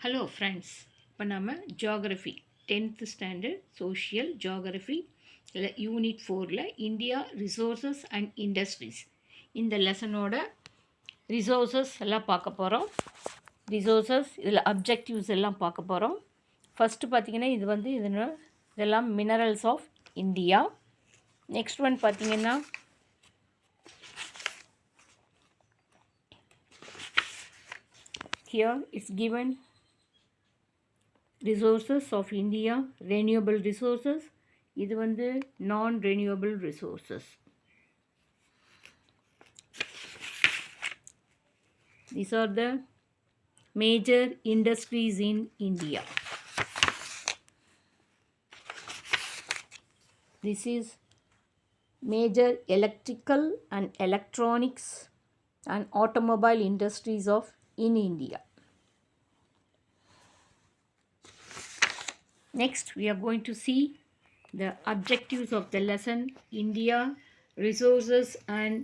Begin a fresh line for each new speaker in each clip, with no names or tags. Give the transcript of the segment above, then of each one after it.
Hello friends இப்போ நம்ம geography tenth standard social geography இல்லை யூனிட் ஃபோரில் இந்தியா ரிசோர்ஸஸ் அண்ட் இண்டஸ்ட்ரீஸ் இந்த லெசனோட ரிசோர்ஸஸ் எல்லாம் பார்க்க போகிறோம் ரிசோர்ஸஸ் இதில் அப்ஜெக்டிவ்ஸ் எல்லாம் பார்க்க போகிறோம் ஃபஸ்ட்டு பார்த்திங்கன்னா இது வந்து இதனோட இதெல்லாம் minerals of India next one பார்த்திங்கன்னா here it's given resources of India renewable resources இது வந்து நான் renewable resources these are the major industries in India this is major electrical and electronics and automobile industries of in India. Next we are going to see the objectives of the lesson, India, resources and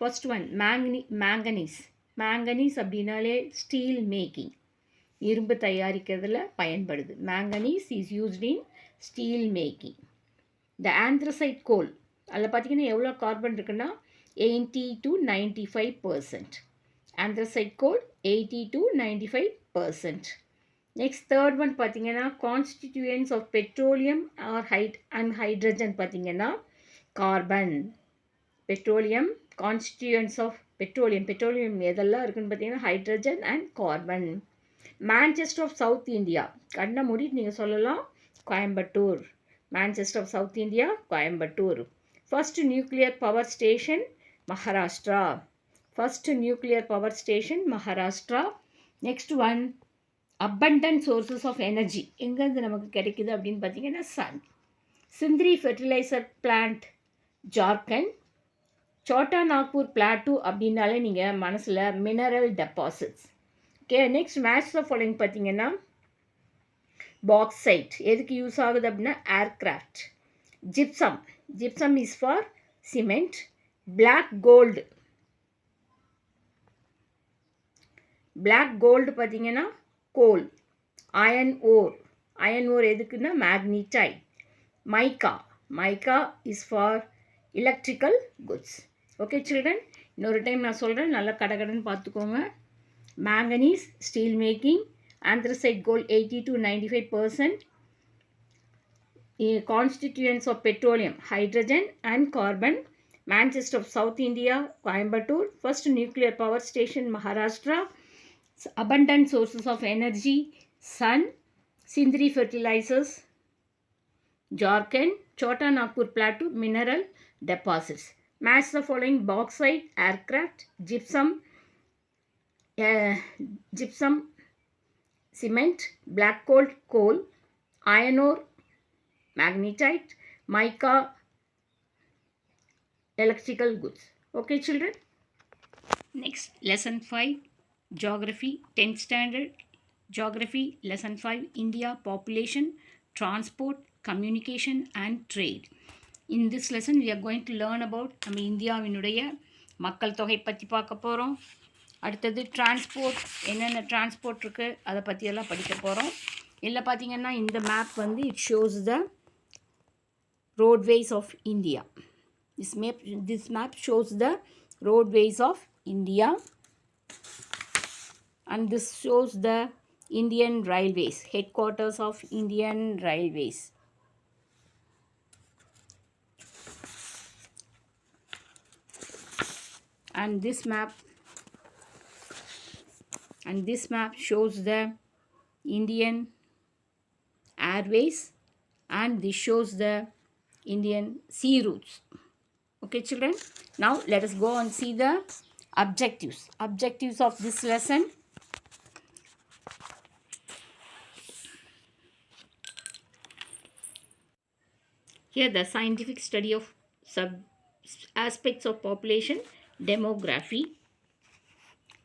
first one manganese manganese manganese அப்படின்னாலே steel making இரும்பு தயாரிக்கிறதுல பயன்படுது manganese is used in steel making the anthracite coal அதில் பார்த்தீங்கன்னா எவ்வளோ carbon இருக்குன்னா eighty to ninety five percent anthracite coal eighty to ninety five percent next third one பார்த்திங்கன்னா constituents of petroleum are hyd and hydrogen பார்த்திங்கன்னா carbon petroleum constituents of petroleum petroleum எதெல்லாம் இருக்குதுன்னு பார்த்தீங்கன்னா hydrogen and carbon Manchester of South India கண்ணை மூடிட்டு நீங்கள் சொல்லலாம் Coimbatore Manchester of South India Coimbatore first nuclear power station Maharashtra first nuclear power station Maharashtra next one abundant sources of energy எங்கேருந்து நமக்கு கிடைக்குது அப்படின்னு பார்த்தீங்கன்னா sun Sindri fertiliser plant Jharkhand Chota Nagpur plateau அப்படின்னாலே நீங்கள் மனசில் mineral deposits okay next match of following பார்த்தீங்கன்னா bauxite எதுக்கு யூஸ் ஆகுது அப்படின்னா aircraft gypsum gypsum is for cement black gold black gold பார்த்தீங்கன்னா coal iron ore iron ore எதுக்குன்னா magnetite mica mica is for electrical goods okay children இன்னொரு time நான் சொல்கிறேன் நல்லா கடகடன்னு பார்த்துக்கோங்க manganese steel making anthracite coal eighty to ninety five percent constituents of petroleum hydrogen and carbon Manchester of South India Coimbatore first nuclear power station Maharashtra abundant sources of energy sun sindri fertilizers jharkhand chota nagpur plateau mineral deposits match the following bauxite aircraft gypsum uh, gypsum cement, black coal, coal, iron ore, magnetite, mica, electrical goods. Okay, children? Next, lesson 5 geography tenth standard geography lesson five India population transport communication and trade. In this lesson we are going to learn about நம்ம இந்தியாவினுடைய மக்கள் தொகை பற்றி பார்க்க போகிறோம் அடுத்தது transport என்னென்ன transport இருக்குது அதை பற்றியெல்லாம் படிக்க போகிறோம் இல்லை பார்த்திங்கன்னா இந்த மேப் வந்து it shows the roadways of India this map this map shows the roadways of India and this shows the Indian Railways, headquarters of Indian Railways. And this map and this map shows the Indian Airways and this shows the Indian sea routes. Okay, children. Now let us go and see the objectives. Objectives of this lesson. Here, the scientific study of sub aspects of population demography.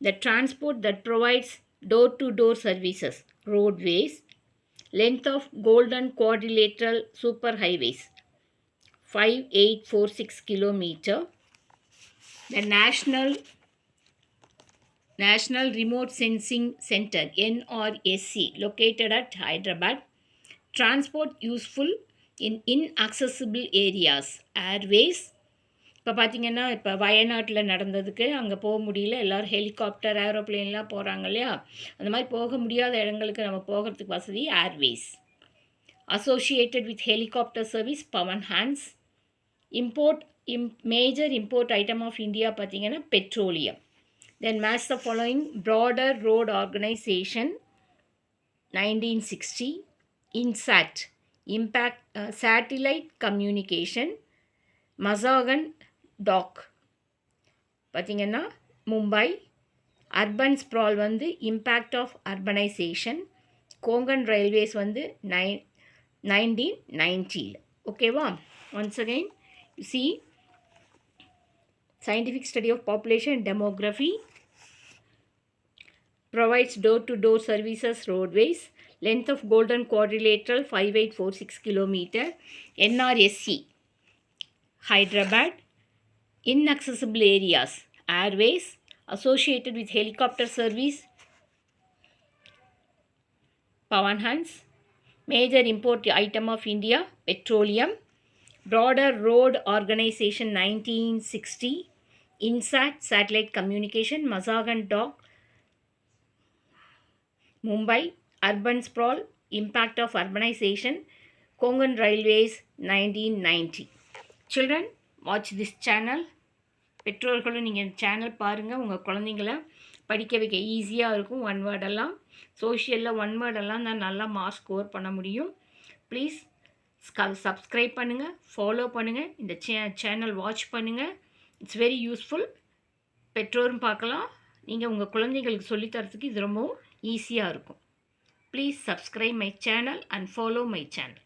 The transport that provides door to door services, roadways, length of golden quadrilateral superhighways 5846 kilometer the national National Remote Sensing Center NRSC located at Hyderabad. Transport useful in inaccessible areas airways இப்போ பார்த்தீங்கன்னா இப்போ வயநாட்டில் நடந்ததுக்கு அங்கே போக முடியல. எல்லோரும் helicopter ஏரோப்ளேன்லாம் போகிறாங்க இல்லையா? அந்த மாதிரி போக முடியாத இடங்களுக்கு நம்ம போகிறதுக்கு வசதி airways associated with helicopter service Pawan Hans import him major import item of India பார்த்திங்கன்னா petroleum then match the following border road organisation nineteen sixty INSAT impact satellite communication Mazagon dock பார்த்திங்கன்னா மும்பை அர்பன் ஸ்ப்ரால் வந்து impact of urbanisation Konkan railways வந்து nine nineteen நைன்ட்டியில் ஓகேவா once again சி scientific study of population and demography provides door-to-door services roadways length of golden quadrilateral 5846 kilometer nrsc hyderabad inaccessible areas airways associated with helicopter service pawan hans major import item of india petroleum broader road organization 1960 insat satellite communication mazagan dock mumbai urban sprawl of urbanisation Konkan kongan railways 1990 children watch this channel பெற்றோர்களும் நீங்கள் channel பாருங்கள் உங்கள் குழந்தைங்கள படிக்க வைக்க ஈஸியாக இருக்கும். One வேர்டெல்லாம் சோஷியலில் one வேர்டெல்லாம் தான் நல்லா மார்க் ஸ்கோர் பண்ண முடியும். ப்ளீஸ் சப்ஸ்கிரைப் பண்ணுங்கள் ஃபாலோ பண்ணுங்கள் இந்த சே சேனல் வாட்ச் பண்ணுங்கள் இட்ஸ் வெரி யூஸ்ஃபுல் பெற்றோரும் பார்க்கலாம். நீங்கள் உங்கள் குழந்தைங்களுக்கு சொல்லித்தரத்துக்கு இது ரொம்பவும் ஈஸியாக இருக்கும். Please subscribe my channel and follow my channel